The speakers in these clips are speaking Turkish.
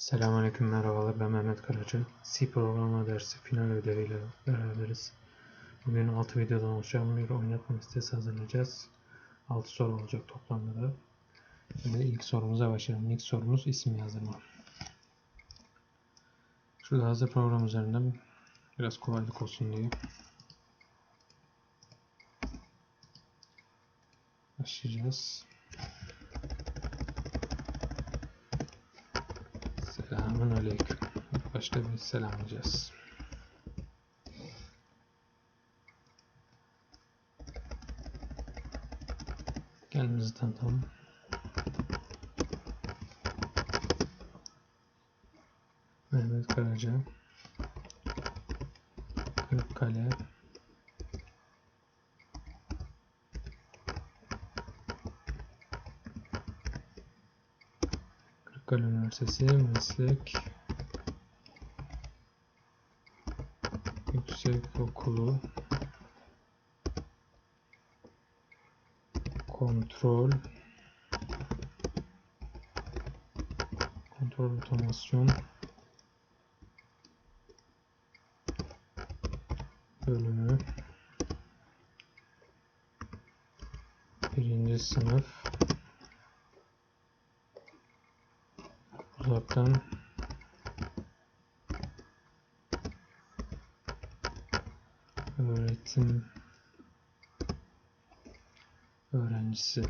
Selamünaleyküm merhabalar ben Mehmet Karaca. C programlama dersi final ödeviyle beraberiz. Bugün 6 videodan oluşan bir oynatma listesi hazırlayacağız. 6 soru olacak toplamda da. Şimdi ilk sorumuza başlayalım. İlk sorumuz isim yazdırma. Şurada hazır program üzerinden biraz kolaylık olsun diye. Başlayacağız. Selamun Aleyküm. İlk başta bir selamlayacağız. Kendimizi tanıtalım. Mehmet Karaca. Kırıkkale. Kırıkkale Üniversitesi Meslek. Yüksekokulu Kontrol. Kontrol Otomasyon. Bölümü. Birinci sınıf uzaktan öğretim öğrencisi.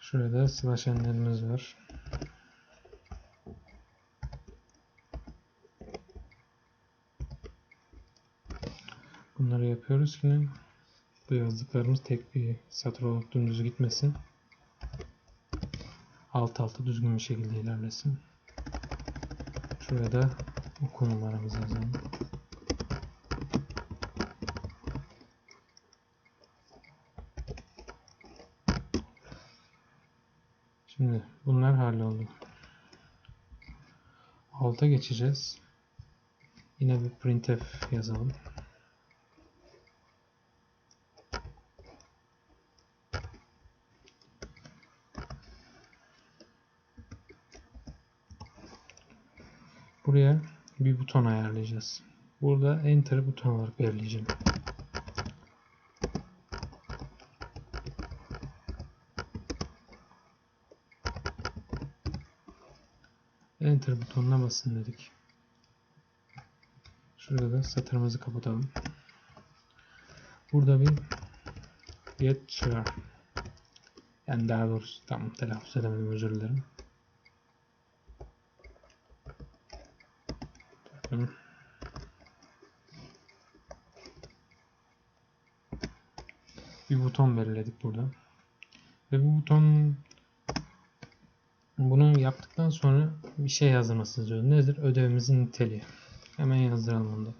Şurada slash n'lerimiz var. Bunları yapıyoruz ki bu yazdıklarımız tek bir satır olarak dümdüz gitmesin alt alta düzgün bir şekilde ilerlesin. Şuraya da oku numaramızı yazalım. Şimdi bunlar halloldu. Alta geçeceğiz. Yine bir printf yazalım. Buraya bir buton ayarlayacağız. Burada Enter buton olarak belirleyeceğim. Enter butonuna basın dedik. Şurada da satırımızı kapatalım. Burada bir get char yani daha doğrusu tam telaffuz edemedim özür dilerim. Bir buton belirledik burada. Ve bu buton bunu yaptıktan sonra bir şey yazdırması diyor. Nedir? Ödevimizin niteliği. Hemen yazdıralım onu da.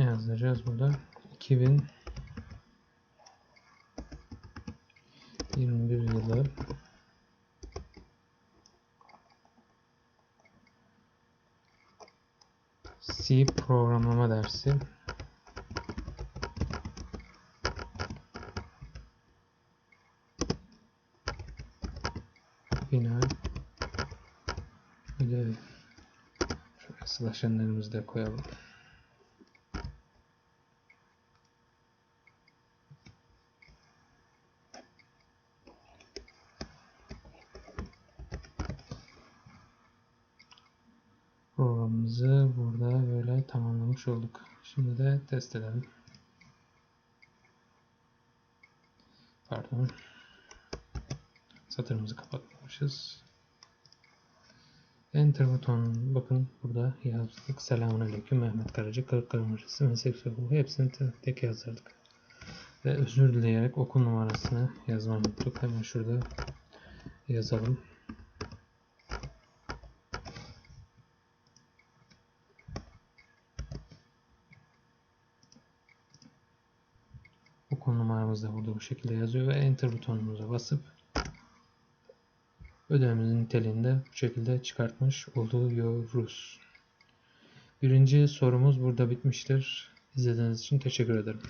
Ne yazdıracağız burada? 2000 21 yılı C programlama dersi final ödev şöyle slashenlerimizi de koyalım. Programımızı burada böyle tamamlamış olduk. Şimdi de test edelim. Pardon. Satırımızı kapatmışız. Enter buton bakın burada yazdık. Selamünaleyküm Mehmet Karaca Kırıkkale Üniversitesi Meslek hepsini tek yazdırdık. Ve özür dileyerek okul numarasını yazmayı unuttuk. Hemen şurada yazalım. Okul numaramız da burada bu şekilde yazıyor ve enter butonumuza basıp ödevimizin niteliğini bu şekilde çıkartmış oluyoruz. Birinci sorumuz burada bitmiştir. İzlediğiniz için teşekkür ederim.